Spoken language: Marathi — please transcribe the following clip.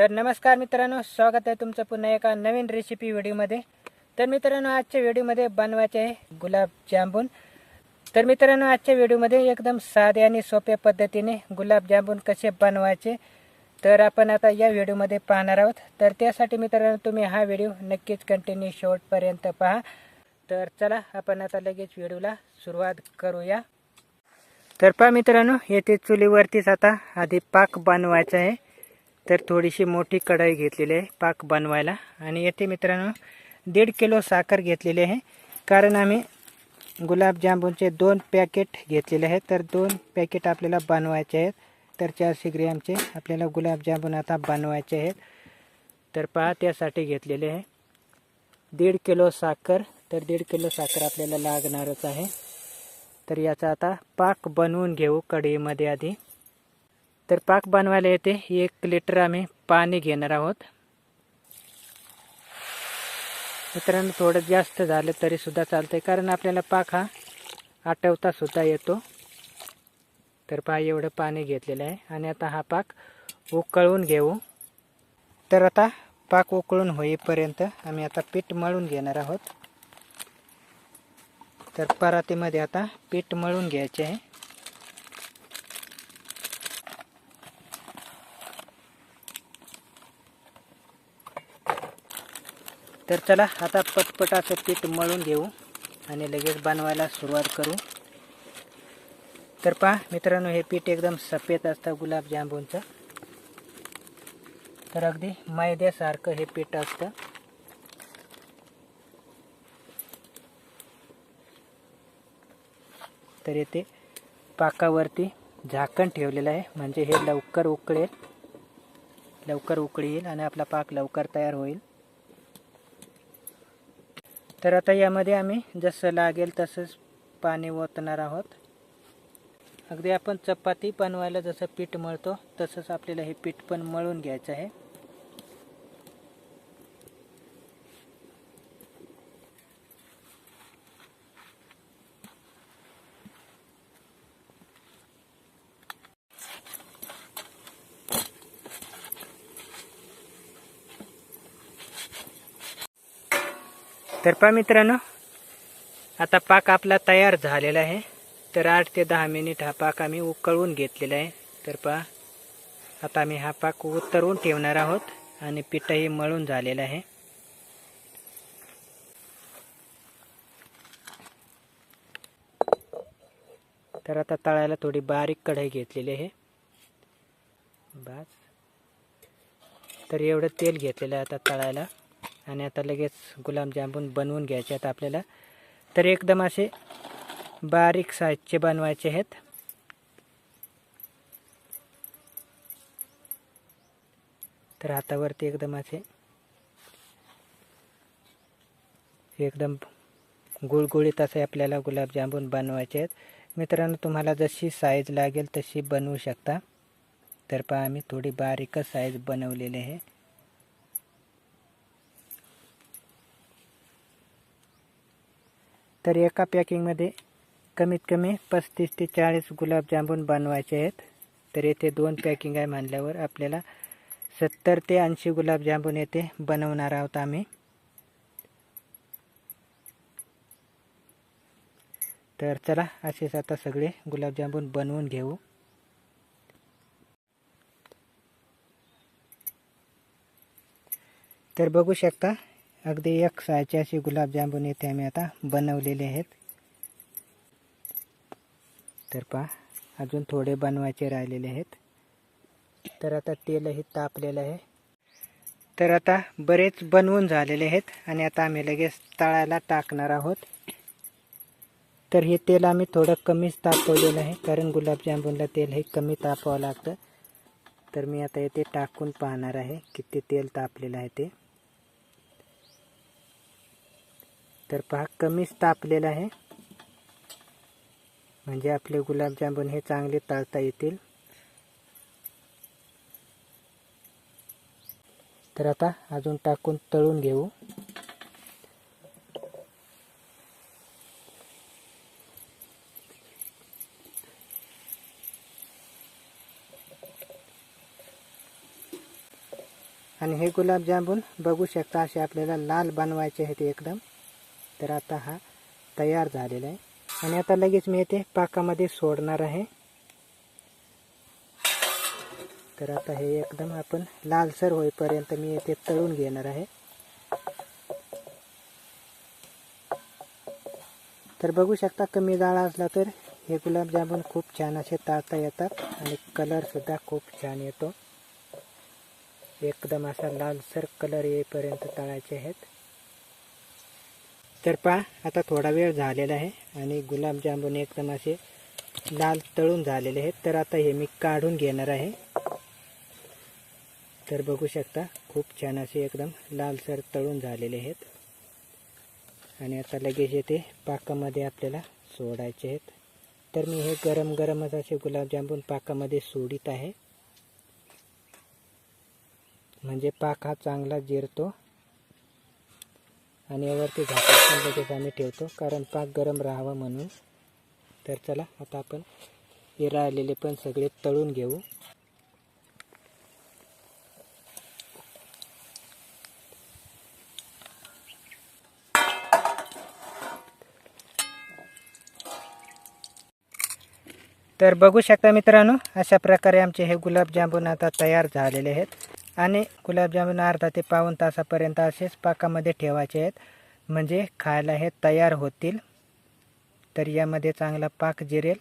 तर नमस्कार मित्रांनो स्वागत आहे तुमचं पुन्हा एका नवीन रेसिपी व्हिडिओमध्ये तर मित्रांनो आजच्या व्हिडिओमध्ये बनवायचे आहे गुलाबजामुन तर मित्रांनो आजच्या व्हिडिओमध्ये एकदम साधे आणि सोप्या पद्धतीने गुलाबजामुन कसे बनवायचे तर आपण आता या व्हिडिओमध्ये पाहणार आहोत. तर त्यासाठी मित्रांनो तुम्ही हा व्हिडिओ नक्कीच कंटिन्यू शेवटपर्यंत पहा. तर चला आपण आता लगेच व्हिडिओला सुरुवात करूया. तर पहा मित्रांनो येथे चुलीवरतीच आता आधी पाक बनवायचा आहे. तर थोडीशी मोठी कढाई घेतलेली आहे पाक बनवायला. आणि येथे मित्रांनो दीड किलो साखर घेतलेली आहे. कारण आम्ही गुलाबजामुनचे दोन पॅकेट घेतलेले आहेत. तर दोन पॅकेट आपल्याला बनवायचे आहेत. तर चारशे ग्रॅमचे आपल्याला गुलाबजामुन आता बनवायचे आहेत. तर पहा त्यासाठी घेतलेले आहे. दीड किलो साखर. तर दीड किलो साखर आपल्याला लागणारच आहे. तर याचा आता पाक बनवून घेऊ कढईमध्ये आधी. तर पाक बनवायला येते. एक लिटर आम्ही पाणी घेणार आहोत. मित्रांनो थोडं जास्त झालं तरी सुद्धा चालतंय कारण आपल्याला पाक हा आटवता सुद्धा येतो. तर पहा एवढं पाणी घेतलेलं आहे. आणि आता हा पाक उकळून घेऊ. तर आता पाक उकळून होईपर्यंत आम्ही आता पीठ मळून घेणार आहोत. तर परातीमध्ये आता पीठ मळून घ्यायचे आहे. तर चला आता पटपट असं पीठ मळून घेऊ आणि लगेच बनवायला सुरुवात करू. तर पहा मित्रांनो हे पीठ एकदम सफेद असतं गुलाबजामुनचं तर अगदी मैद्यासारखं हे पीठ असतं. तर येथे पाकावरती झाकण ठेवलेलं आहे म्हणजे हे लवकर उकळेल. लवकर उकळी येईल आणि आपला पाक लवकर तयार होईल. तर आता यामध्ये आम्ही जसं लागेल तसंच पाणी ओतणार आहोत. अगदी आपण चपाती बनवायला जसं पीठ मळतो तसंच आपल्याला हे पीठ पण मळून घ्यायचं आहे. तर पहा मित्रांनो आता पाक आपला तयार झालेला आहे. तर आठ ते दहा मिनिट हा पाक आम्ही उकळून घेतलेला आहे. तर पहा आता आम्ही हा पाक उतरवून ठेवणार आहोत आणि पिठही मळून झालेलं आहे. तर आता तळायला थोडी बारीक कढई घेतलेली आहे. बस. तर एवढं तेल घेतलेलं आहे आता तळायला. आणि आता लगेच गुलाबजामुन बनवून घ्यायचे आहेत आपल्याला. तर एकदम असे बारीक साईजचे बनवायचे आहेत. तर हातावरती एकदम असे एकदम गुळगुळीत असे आपल्याला गुलाबजामुन बनवायचे आहेत. मित्रांनो तुम्हाला जशी साईज लागेल तशी बनवू शकता. तर पहा आम्ही थोडी बारीकच साईज बनवलेली आहे. तर एका पॅकिंगमध्ये कमीत कमी पस्तीस ते चाळीस गुलाबजामुन बनवायचे आहेत. तर येथे दोन पॅकिंग आहे म्हणल्यावर आपल्याला सत्तर ते ऐंशी गुलाबजामुन येथे बनवणार आहोत आम्ही. तर चला असेच आता सगळे गुलाबजामुन बनवून घेऊ. तर बघू शकता अगदी एक सायचे असे गुलाबजामुन इथे आम्ही आता बनवलेले आहेत. तर पहा अजून थोडे बनवायचे राहिलेले आहेत. तर आता तेलही तापलेलं आहे. तर आता बरेच बनवून झालेले आहेत आणि आता आम्ही लगेच तळायला टाकणार आहोत. तर हे तेल आम्ही थोडं कमीच तापवलेलं आहे कारण गुलाबजामुनला तेल हे कमी तापावं लागतं. तर मी आता येथे टाकून पाहणार आहे किती तेल तापलेलं आहे ते. तर पहा कमीच तापलेला आहे. म्हणजे आपले गुलाबजामुन हे चांगले तळता येतील. तर आता अजून टाकून तळून घेऊ. आणि हे गुलाबजामुन बघू शकता असे आपल्याला लाल बनवायचे आहेत एकदम. तर आता हा तयार झालेला आहे. आणि आता लगेच मी ते पाकामध्ये सोडणार आहे. तर आता हे एकदम आपण लालसर होईपर्यंत मी येथे तळून घेणार आहे. तर बघू शकता कमी जाळा असला तर हे गुलाबजामुन खूप छान असे तळता येतात आणि कलर सुद्धा खूप छान येतो. एकदम असा लालसर कलर येईपर्यंत तळायचे आहेत. तर पहा आता थोडा वेळ झालेला आहे आणि गुलाबजामुन एकदम असे लाल तळून झालेले आहेत. तर आता हे मी काढून घेणार आहे. तर बघू शकता खूप छान असे एकदम लालसर तळून झालेले आहेत. आणि आता लगेच येते पाकामध्ये आपल्याला सोडायचे आहेत. तर मी हे गरम गरमच असे गुलाबजामुन पाकामध्ये सोडित आहे. म्हणजे पाक हा चांगला जिरतो. आणि यावरती झाकण लगेच आम्ही ठेवतो. कारण पाक गरम राहावा म्हणून. तर चला आता आपण हे राहिलेले पण सगळे तळून घेऊ. तर बघू शकता मित्रांनो अशा प्रकारे आमचे हे गुलाबजामुन आता तयार झालेले आहेत. आणि गुलाबजामुन अर्धा ते पाऊन तासापर्यंत असेच पाकामध्ये ठेवायचे आहेत. म्हणजे खायला हे तयार होतील. तर यामध्ये चांगला पाक जिरेल.